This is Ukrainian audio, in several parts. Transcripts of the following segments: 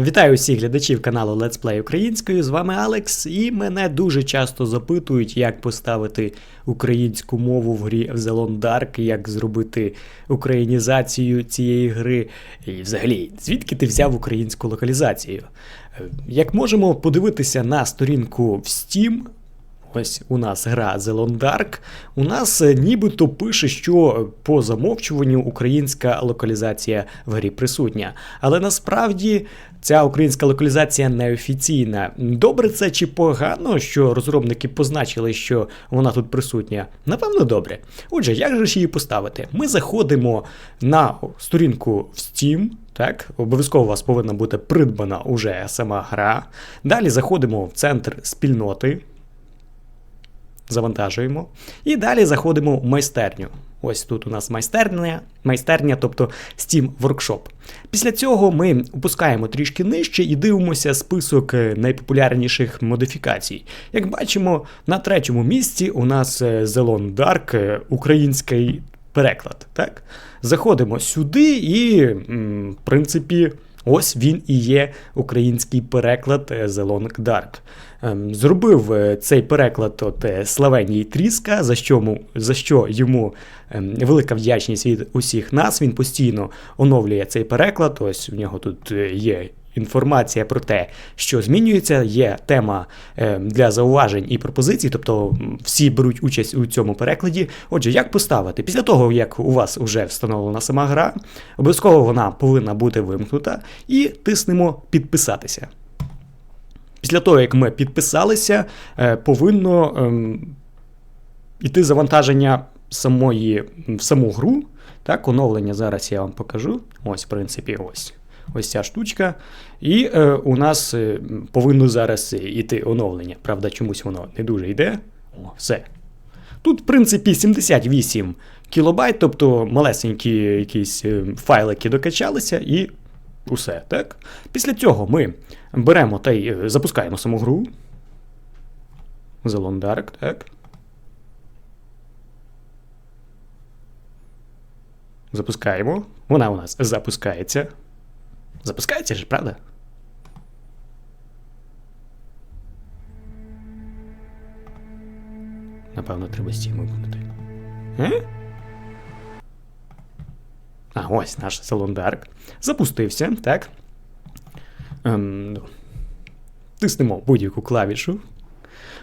Вітаю всіх глядачів каналу Let's Play українською. З вами Алекс, і мене дуже часто запитують, як поставити українську мову в грі Zelon Dark, як зробити українізацію цієї гри. І взагалі, звідки ти взяв українську локалізацію? Е, Як можемо подивитися на сторінку в Steam, Ось у нас гра The Long Dark. У нас е, нібито пише, що по замовчуванню українська локалізація в грі присутня. Але насправді ця українська локалізація неофіційна. Добре це чи погано, що розробники позначили, що вона тут присутня? Напевно, добре. Отже, як же ж її поставити? Ми заходимо на сторінку в Steam. Так, обов'язково у вас повинна бути придбана уже сама гра. Далі заходимо в центр спільноти завантажуємо. І далі заходимо в майстерню. Ось тут у нас майстерня, майстерня, тобто Steam Workshop. Після цього ми опускаємо трішки нижче і дивимося список е, найпопулярніших модифікацій. Як бачимо, на третьому місці у нас е, The Long Dark, е, український переклад. Так? Заходимо сюди, і, в принципі, ось він і є український переклад е, The Long Dark. Ем, Зробив е, цей переклад от Славенії Славеній Тріска, за що, за що йому ем, велика вдячність від усіх нас. Він постійно оновлює цей переклад. Ось в нього тут е, є інформація про те, що змінюється. Є тема е, для зауважень і пропозицій, тобто всі беруть участь у цьому перекладі. Отже, як поставити? Після того, як у вас вже встановлена сама гра, обов'язково вона повинна бути вимкнута, і тиснемо підписатися. Після того, як ми підписалися, е, повинно ем, іти завантаження самої в саму гру. Так, оновлення зараз я вам покажу. Ось, в принципі, ось. Ось ця штучка. І е, у нас е, повинно зараз іти оновлення. Правда, чомусь воно не дуже йде. О, все. Тут, в принципі, 78 кілобайт, тобто малесенькі якісь е, файлики докачалися і усе, так? Після цього ми беремо та й е, запускаємо саму гру. The Long Dark, так. Запускаємо. Вона у нас запускається. Запускається же, правда? Напевно, треба вимкнути. Е? А, ось наш салон Dark. Запустився, так. Ем, ну. Тиснемо будь-яку клавішу.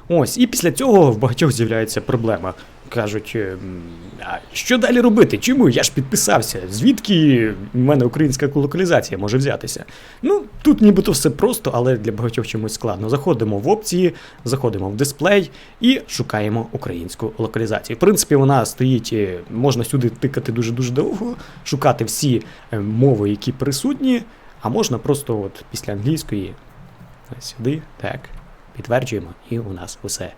Ось, і після цього в багатьох з'являється проблема. Кажуть, ем, а що далі робити? Чому? Я ж підписався. Звідки в мене українська локалізація може взятися? Ну, тут нібито все просто, але для багатьох чомусь складно. Заходимо в опції, заходимо в дисплей і шукаємо українську локалізацію. В принципі, вона стоїть, е, можна сюди тикати дуже-дуже довго, шукати всі е, мови, які присутні, а можна просто от після англійської сюди, так, підтверджуємо, і у нас усе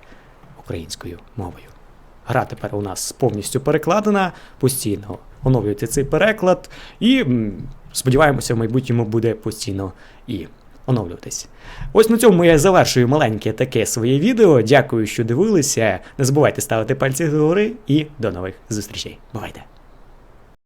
українською мовою. Гра тепер у нас повністю перекладена, постійно оновлюється цей переклад, і сподіваємося, в майбутньому буде постійно і оновлюватись. Ось на цьому я завершую маленьке таке своє відео. Дякую, що дивилися. Не забувайте ставити пальці догори і до нових зустрічей. Бувайте!